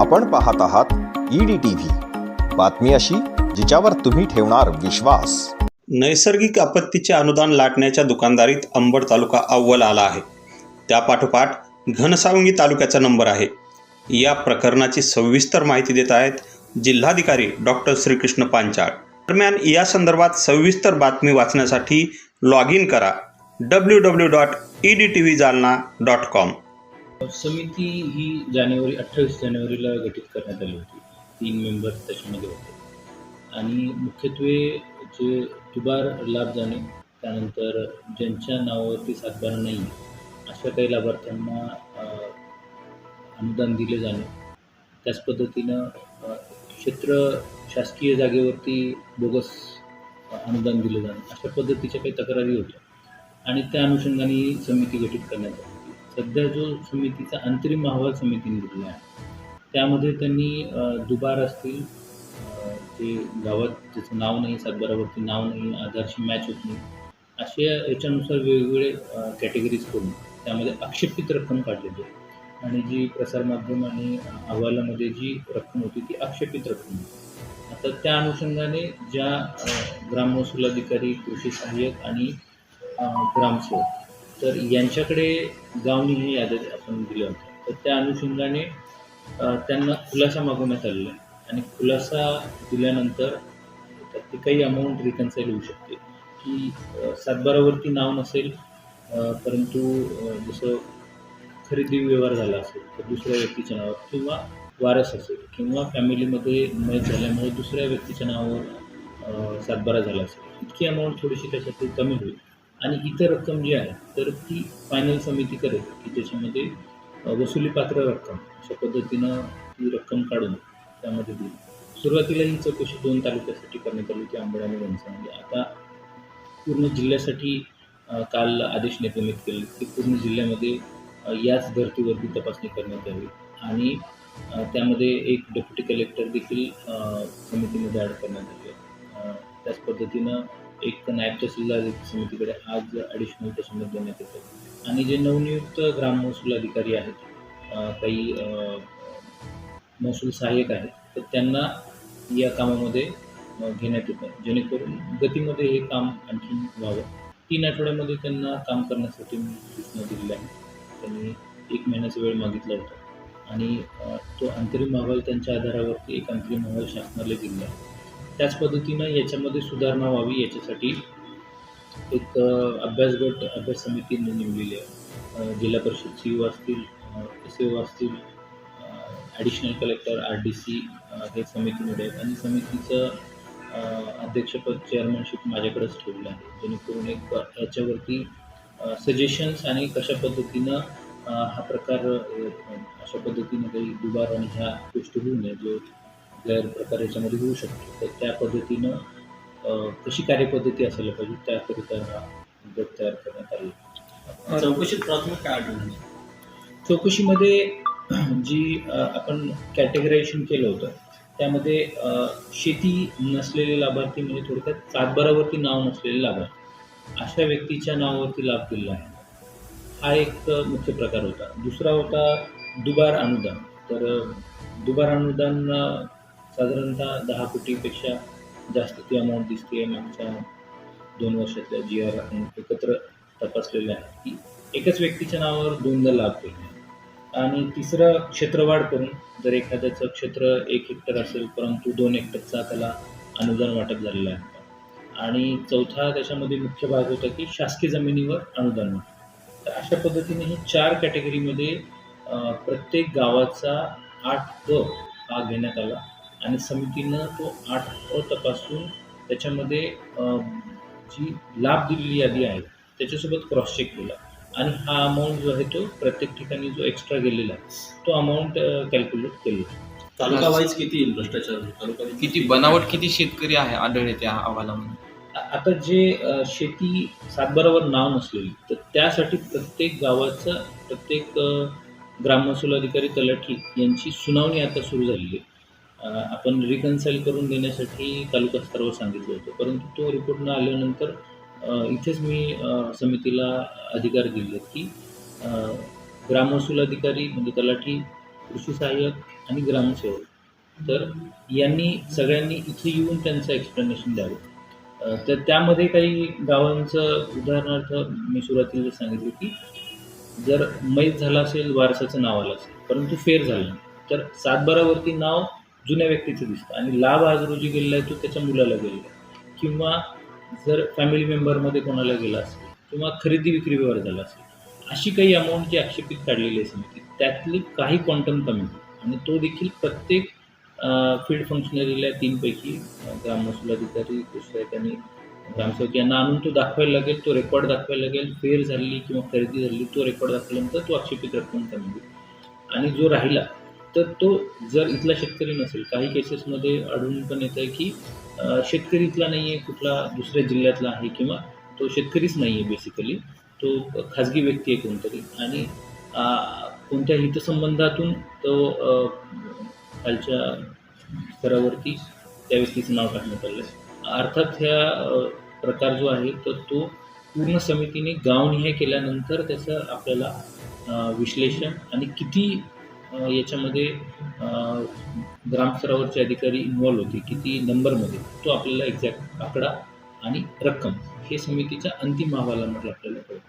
आपण पाहत आहात ईडी टीव्ही बातमी अशी जिच्यावर तुम्ही ठेवणार विश्वास. नैसर्गिक आपत्तीचे अनुदान लाटण्याच्या दुकानदारीत अंबड तालुका अव्वल आला आहे. त्यापाठोपाठ घनसावंगी तालुक्याचा नंबर आहे. या प्रकरणाची सविस्तर माहिती देत आहेत जिल्हाधिकारी डॉक्टर श्रीकृष्ण पांचाळ. दरम्यान या संदर्भात सविस्तर बातमी वाचण्यासाठी लॉग इन करा. W W dot E D T V Jalna dot com समिती ही जानेवारी अठ्ठावीस जानेवारीला गठीत करण्यात आली होती. तीन मेंबर त्याच्यामध्ये होते. आणि मुख्यत्वे जे दुबार लाभ जाणे त्यानंतर ज्यांच्या नावावरती सातबारा नाही अशा काही लाभार्थ्यांना अनुदान दिले जाणे. त्याच पद्धतीनं क्षेत्र शासकीय जागेवरती बोगस अनुदान दिलं जाणं अशा पद्धतीच्या काही तक्रारी होत्या. आणि त्या अनुषंगाने ही समिती गठीत करण्यात आली. सध्या जो समितीचा अंतरिम अहवाल समितीने दिलेला आहे त्यामध्ये त्यांनी दुबार असतील ते गावात त्याचं नाव नाही सातबारावरती नाव नाही आधारशी मॅच होत नाही असे याच्यानुसार वेगवेगळे कॅटेगरीज करून त्यामध्ये आक्षेपित रक्कम काढलेली आहे. आणि जी प्रसारमाध्यम आणि अहवालामध्ये जी रक्कम होती ती आक्षेपित रक्कम होती. आता त्या अनुषंगाने ज्या ग्राम ग्राममहसूल अधिकारी कृषी सहाय्यक आणि ग्रामसेवक तर यांच्याकडे गावनी ही यादी आपण दिली होती. तर त्या अनुषंगाने त्यांना खुलासा मागवण्यात आलेला आहे. आणि खुलासा दिल्यानंतर त्यातली काही अमाऊंट रिकन्साईल होऊ शकते. की सातबारावरती नाव नसेल परंतु जसं खरेदी व्यवहार झाला असेल तर दुसऱ्या व्यक्तीच्या नावावर किंवा वारस असेल किंवा फॅमिलीमध्ये मयत झाल्यामुळे दुसऱ्या व्यक्तीच्या नावावर सातबारा झाला असेल. इतकी अमाऊंट थोडीशी त्याच्यातली कमी होईल. आणि इतर रक्कम जी आहे तर ती फायनल समिती करेल की त्याच्यामध्ये वसुलीपात्र रक्कम अशा पद्धतीनं ती रक्कम काढून त्यामध्ये दिली. सुरुवातीला ही चौकशी दोन तालुक्यासाठी करण्यात आली होती आंबड आणि घनसावंगी म्हणजे आता पूर्ण जिल्ह्यासाठी काल आदेश निर्गमित केले की पूर्ण जिल्ह्यामध्ये याच धर्तीवरती तपासणी करण्यात यावी. आणि त्यामध्ये एक डेप्युटी कलेक्टर देखील समितीमध्ये ॲड करण्यात आले. त्याच पद्धतीनं एक नायब तहसीलदार समितीकडे आज ॲडिशनल त्याच्यामध्ये देण्यात येतं. आणि जे नवनियुक्त ग्राम महसूल अधिकारी आहेत काही महसूल सहाय्यक आहेत तर त्यांना या कामामध्ये घेण्यात येतं. जेणेकरून गतीमध्ये हे काम आणखी व्हावं. तीन आठवड्यामध्ये त्यांना काम करण्यासाठी मी सूचना दिलेल्या आहे. त्यांनी एक महिन्याचा वेळ मागितला होता. आणि तो अंतरिम अहवाल त्यांच्या आधारावरती एक अंतरिम अहवाल शासनाला दिलेला आहे. त्याच पद्धतीनं याच्यामध्ये सुधारणा व्हावी याच्यासाठी एक अभ्यासगट अभ्यास गट अभ्यास नेमलेली आहे. जिल्हा परिषद सी ओ असतील एस ओ असतील additional collector R D C हे समितीमध्ये आहेत. आणि समितीचं अध्यक्षपद चेअरमनशिप माझ्याकडेच ठेवलं आहे. जेणेकरून एक याच्यावरती सजेशन्स आणि कशा पद्धतीनं हा प्रकार अशा पद्धतीनं काही दुबार आणि ह्या गोष्टी होऊ नये जो गैरप्रकार याच्यामध्ये होऊ शकतो. तर त्या पद्धतीनं कशी कार्यपद्धती असायला पाहिजे त्याकरिता हा गट तयार करण्यात आला. चौकशीत प्राथमिक काय आढळलं चौकशीमध्ये जी आपण कॅटेगरायझेशन केलं होतं त्यामध्ये शेती नसलेले लाभार्थी म्हणजे थोडक्यात सातबारावरती नाव नसलेले लाभार्थी. अशा व्यक्तीच्या नावावरती लाभ दिला आहे हा एक मुख्य प्रकार होता. दुसरा होता दुबार अनुदान. तर दुबार अनुदान साधारणतः दहा कोटीपेक्षा जास्त ती अमाऊंट दिसते आहे मागच्या दोन वर्षातल्या जी आर आपण एकत्र तपासलेल्या आहे की एकच व्यक्तीच्या नावावर दोनदा लाभ देणे आणि तिसरं क्षेत्रवाढ करून जर एखाद्याचं क्षेत्र एक हेक्टर असेल परंतु दोन हेक्टरचा त्याला अनुदान वाटप झालेलं आहे. आणि चौथा त्याच्यामध्ये मुख्य भाग होता की शासकीय जमिनीवर अनुदान वाटप. तर अशा पद्धतीने हे चार कॅटेगरीमध्ये प्रत्येक गावाचा आठ ग हा घेण्यात आला. आणि समितीनं तो आठ अ तपासून त्याच्यामध्ये जी लाभ दिलेली यादी आहे त्याच्यासोबत क्रॉस चेक केला. आणि हा अमाऊंट जो आहे तो प्रत्येक ठिकाणी जो एक्स्ट्रा गेलेला आहे तो अमाऊंट कॅल्क्युलेट केली तालुका वाईज किती येईल भ्रष्टाचार? तालुका किती बनावट किती शेतकरी आहे आढळले त्या अहवालामध्ये? आता जे शेती सातबारावर नाव नसलेली तर त्यासाठी प्रत्येक गावाचा प्रत्येक अ, ग्राममहसूल अधिकारी तलाठी यांची सुनावणी आता सुरू झालेली आहे. आपण रिकन्साईल करून देण्यासाठी तालुका स्तरावर सांगितलं होतं. परंतु तो रिपोर्ट न आल्यानंतर इथेच मी समितीला अधिकार दिले की अ, ग्राममहसूल अधिकारी म्हणजे तलाठी कृषी सहाय्यक आणि ग्रामसेवक. तर यांनी सगळ्यांनी इथे येऊन त्यांचं एक्सप्लेनेशन द्यावं. तर त्यामध्ये काही गावांचं उदाहरणार्थ मी सुरुवातीला सांगितलं की जर मैत झाला असेल वारसाचं नाव आलं असेल परंतु फेर झालं नाही, तर सातबारावरती नाव जुन्या व्यक्तीचं दिसतं. आणि लाभ आज रोजी गेलेला आहे तो त्याच्या मुलाला गेलेला आहे. किंवा जर फॅमिली मेंबरमध्ये कोणाला गेला असेल किंवा खरेदी विक्री व्यवहार झाला असेल अशी काही अमाऊंट जी आक्षेपित काढलेली आहे समिती त्यातली काही क्वांटम कमी आणि तो देखील प्रत्येक फील्ड फंक्शनरीला तीनपैकी ग्राम महसूल अधिकारी कृषी सहाय्यक आणि ग्रामसेवक यांना आणून तो दाखवायला लागेल तो रेकॉर्ड दाखवायला लागेल फेर झाली किंवा खरेदी झाली तो रेकॉर्ड दाखवल्यानंतर तो आक्षेपित रक्कम कमी आणि जो राहिला तर तो जर इथला शेतकरी नसेल काही केसेसमध्ये आढळून पण येतं आहे की शेतकरी इथला नाही आहे कुठला दुसऱ्या जिल्ह्यातला आहे किंवा तो शेतकरीच नाही आहे बेसिकली तो खाजगी व्यक्ती आहे कोणतरी आणि कोणत्या हितसंबंधातून तो खालच्या स्तरावरती त्या व्यक्तीचं नाव टाकण्यात आलं आहे अर्थात ह्या प्रकार जो आहे तर तो पूर्ण समितीने गावनिहाय केल्यानंतर त्याचं आपल्याला विश्लेषण आणि किती याच्यामध्ये ग्रामस्तरावरचे अधिकारी इन्व्हॉल्व होते किती नंबरमध्ये तो आपल्याला एक्झॅक्ट आकडा आणि रक्कम हे समितीच्या अंतिम अहवालामध्ये आपल्याला कळतं